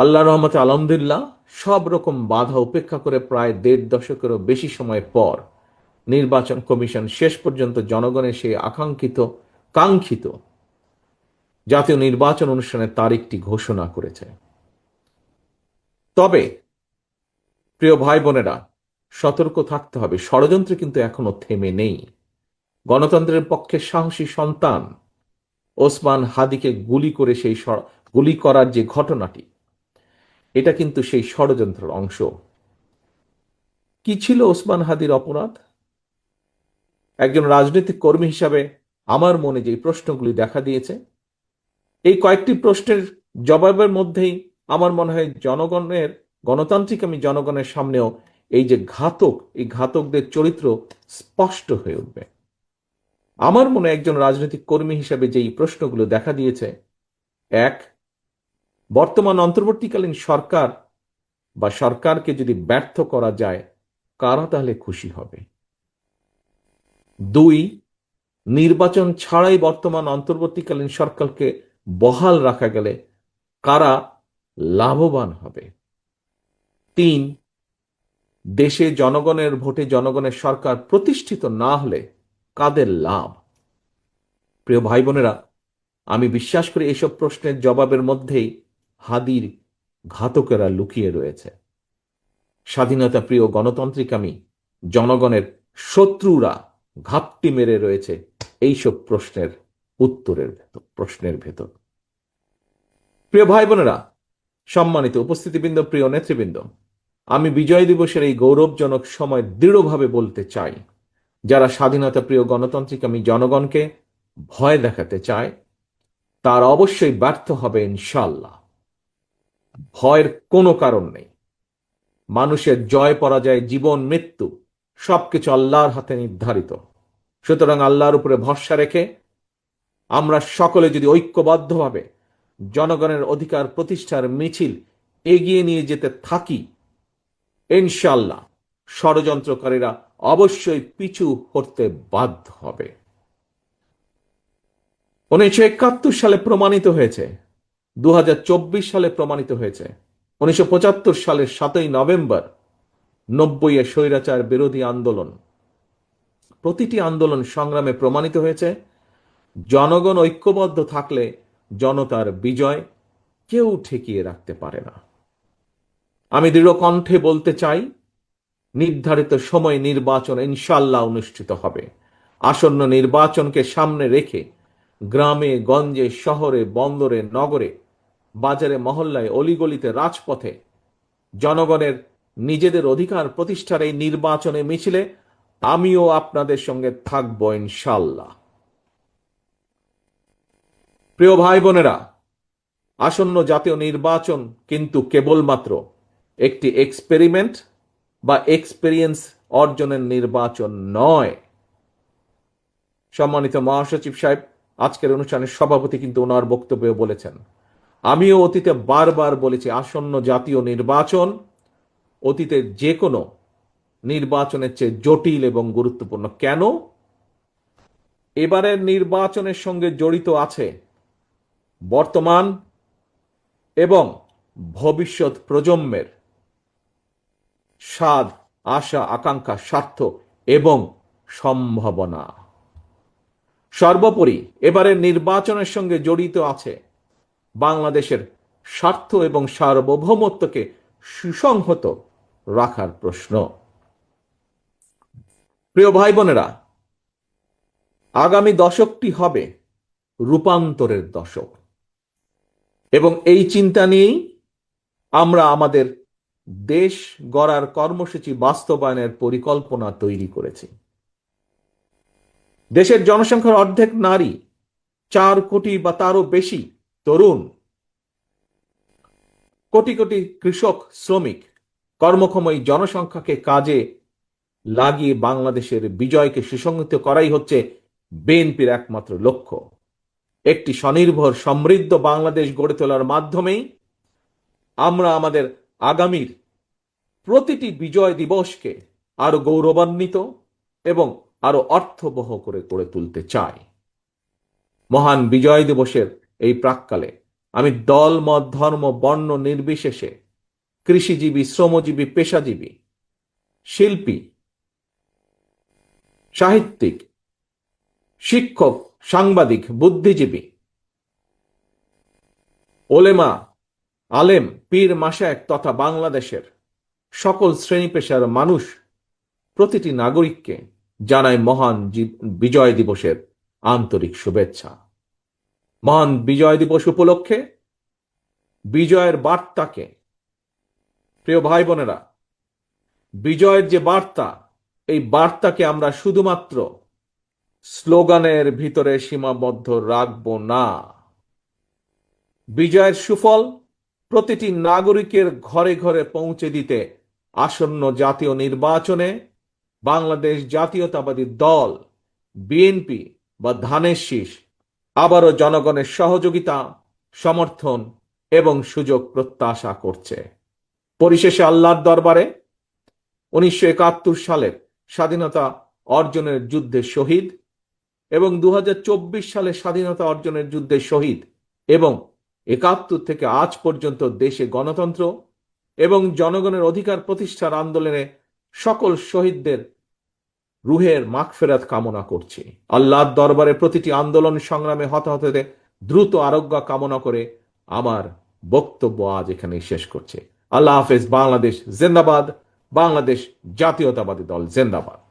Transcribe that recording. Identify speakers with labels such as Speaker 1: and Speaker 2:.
Speaker 1: আল্লাহ রহমতে, আলহামদুলিল্লাহ, সব রকম বাধা উপেক্ষা করে প্রায় দেড় দশকেরও বেশি সময় পর নির্বাচন কমিশন শেষ পর্যন্ত জনগণের সেই আকাঙ্ক্ষিত, কাঙ্ক্ষিত জাতীয় নির্বাচন অনুষ্ঠানের তারিখটি ঘোষণা করেছে। তবে, প্রিয় ভাই বোনেরা, সতর্ক থাকতে হবে। ষড়যন্ত্র কিন্তু এখনও থেমে নেই। গণতন্ত্রের পক্ষে সাহসী সন্তান ওসমান হাদিকে গুলি করে সেই গুলি করার যে ঘটনাটি এটা কিন্তু সেই ষড়যন্ত্রের অংশ। কি ছিল ওসমান হাদির অপরাধ? একজন রাজনৈতিক কর্মী হিসাবে আমার মনে যে প্রশ্নগুলি দেখা দিয়েছে, এই কয়েকটি প্রশ্নের জবাবের মধ্যেই আমার মনে হয় জনগণের, গণতান্ত্রিক আমি জনগণের সামনেও এই যে ঘাতক, এই ঘাতকদের চরিত্র স্পষ্ট হয়ে উঠবে। আমার মনে একজন রাজনৈতিক কর্মী হিসাবে যেই প্রশ্নগুলো দেখা দিয়েছে, এক বর্তমান অন্তর্বর্তীকালীন সরকার বা সরকারকে যদি ব্যর্থ করা যায়, কারা তাহলে খুশি হবে? দুই, নির্বাচন ছাড়াই বর্তমান অন্তর্বর্তীকালীন সরকারকে বহাল রাখা গেলে কারা লাভবান হবে? তিন, দেশে জনগণের ভোটে জনগণের সরকার প্রতিষ্ঠিত না হলে কাদের লাভ? প্রিয় ভাই বোনেরা, আমি বিশ্বাস করি এসব প্রশ্নের জবাবের মধ্যেই হাদির ঘাতকেরা লুকিয়ে রয়েছে। স্বাধীনতা প্রিয় গণতান্ত্রিক আমি, জনগণের শত্রুরা ঘাপটি মেরে রয়েছে এইসব প্রশ্নের উত্তরের ভেতর, প্রশ্নের ভেতর। প্রিয় ভাই বোনেরা, সম্মানিত উপস্থিতিবৃন্দ, প্রিয় নেতৃবৃন্দ, আমি বিজয় দিবসের এই গৌরবজনক সময় দৃঢ়ভাবে বলতে চাই, যারা স্বাধীনতা প্রিয় গণতান্ত্রিক আমি জনগণকে ভয় দেখাতে চায়, তার অবশ্যই ব্যর্থ হবে ইনশাল্লাহ ভয়ের কোনো কারণ নেই। মানুষের জয় পরাজয়, জীবন, মৃত্যু, সবকিছু আল্লাহর হাতে নির্ধারিত। সুতরাং আল্লাহর উপরে ভরসা রেখে আমরা সকলে যদি ঐক্যবদ্ধভাবে জনগণের অধিকার প্রতিষ্ঠার মিছিল এগিয়ে নিয়ে যেতে থাকি ইনশাল্লাহ ষড়যন্ত্রকারীরা অবশ্যই পিছু হতে বাধ্য হবে। উনিশশো একাত্তর সালে প্রমাণিত হয়েছে সালে প্রমাণিত হয়েছে। উনিশশো পঁচাত্তর সালের সাতই নভেম্বর, নব্বই এ স্বৈরাচার বিরোধী আন্দোলন। প্রতিটি আন্দোলন সংগ্রামে প্রমাণিত হয়েছে। জনগণ ঐক্যবদ্ধ থাকলে জনতার বিজয় কেউ ঠেকিয়ে রাখতে পারে না। আমি দৃঢ় কণ্ঠে বলতে চাই, নির্ধারিত সময় নির্বাচন ইনশাল্লাহ অনুষ্ঠিত হবে। আসন্ন নির্বাচনকে সামনে রেখে গ্রামে, গঞ্জে, শহরে, বন্দরে, নগরে, বাজারে, মহল্লায়, অলিগলিতে, রাজপথে জনগণের নিজেদের অধিকার প্রতিষ্ঠার এই নির্বাচনে মিছিলে আমিও আপনাদের সঙ্গে থাকব ইনশাল্লাহ প্রিয় ভাই বোনেরা, আসন্ন জাতীয় নির্বাচন কিন্তু কেবলমাত্র একটি এক্সপেরিমেন্ট বা এক্সপেরিয়েন্স অর্জনের নির্বাচন নয়। সম্মানিত মহাসচিব সাহেব আজকের অনুষ্ঠানের সভাপতি কিন্তু ওনার বক্তব্যে বলেছেন, আমিও অতীতে বারবার বলেছি, আসন্ন জাতীয় নির্বাচন অতীতের যে কোনো নির্বাচনের চেয়ে জটিল এবং গুরুত্বপূর্ণ। কেন? এবারের নির্বাচনের সঙ্গে জড়িত আছে বর্তমান এবং ভবিষ্যৎ প্রজন্মের স্বাদ, আশা, আকাঙ্ক্ষা, স্বার্থ এবং সম্ভাবনা। সর্বোপরি এবারের নির্বাচনের সঙ্গে জড়িত আছে বাংলাদেশের স্বার্থ এবং সার্বভৌমত্বকে সুসংহত রাখার প্রশ্ন। প্রিয় ভাই বোনেরা আগামী দশকটি হবে রূপান্তরের দশক। এবং এই চিন্তা নিয়েই আমরা আমাদের দেশ গড়ার কর্মসূচি বাস্তবায়নের পরিকল্পনা তৈরি করেছি। দেশের জনসংখ্যার অর্ধেক নারী, চার কোটি বা তারও বেশি তরুণ। কোটি কোটি কৃষক, শ্রমিক কর্মক্ষম এই জনসংখ্যাকে কাজে লাগিয়ে বাংলাদেশের বিজয়কে সুসংহত করাই হচ্ছে বিএনপির একমাত্র লক্ষ্য। একটি স্বনির্ভর, সমৃদ্ধ বাংলাদেশ গড়ে তোলার মাধ্যমেই আমরা আমাদের আগামীর প্রতিটি বিজয় দিবসকে আরও গৌরবান্বিত এবং আরও অর্থবহ করে করে তুলতে চাই। মহান বিজয় দিবসের এই প্রাককালে আমি দল, মত, ধর্ম, বর্ণ নির্বিশেষে কৃষিজীবী, শ্রমজীবী, পেশাজীবী, শিল্পী, সাহিত্যিক, শিক্ষক, সাংবাদিক, বুদ্ধিজীবী, ওলেমা, আলেম, পীর মাসায়েক তথা বাংলাদেশের সকল শ্রেণি পেশার মানুষ, প্রতিটি নাগরিককে জানায় মহান বিজয় দিবসের আন্তরিক শুভেচ্ছা। মহান বিজয় দিবস উপলক্ষে বিজয়ের বার্তাকে, প্রিয় ভাই বোনেরা, বিজয়ের যে বার্তা, এই বার্তাকে আমরা শুধুমাত্র স্লোগানের ভিতরে সীমাবদ্ধ রাখব না। বিজয়ের সুফল প্রতিটি নাগরিকের ঘরে ঘরে পৌঁছে দিতে আসন্ন জাতীয় নির্বাচনে বাংলাদেশ জাতীয়তাবাদী দল বিএনপি বা ধানের শীষ, আবারও জনগণের সহযোগিতা, সমর্থন এবং সুযোগ প্রত্যাশা করছে। পরিশেষে আল্লাহর দরবারে উনিশশো একাত্তর সালের স্বাধীনতা অর্জনের যুদ্ধে শহীদ এবং দু হাজার চব্বিশ সালে স্বাধীনতা অর্জনের যুদ্ধে শহীদ এবং একাত্তর থেকে আজ পর্যন্ত দেশে গণতন্ত্র এবং জনগণের অধিকার প্রতিষ্ঠার আন্দোলনে সকল শহীদদের রুহের মাগফেরাত কামনা করছি। আল্লাহর দরবারে প্রতিটি আন্দোলন সংগ্রামে হতাহতদের দ্রুত আরোগ্য কামনা করে আমার বক্তব্য আজ এখানে শেষ করছে। আল্লাহ হাফেজ, বাংলাদেশ জেন্দাবাদ, বাংলাদেশ জাতীয়তাবাদী দল জিন্দাবাদ।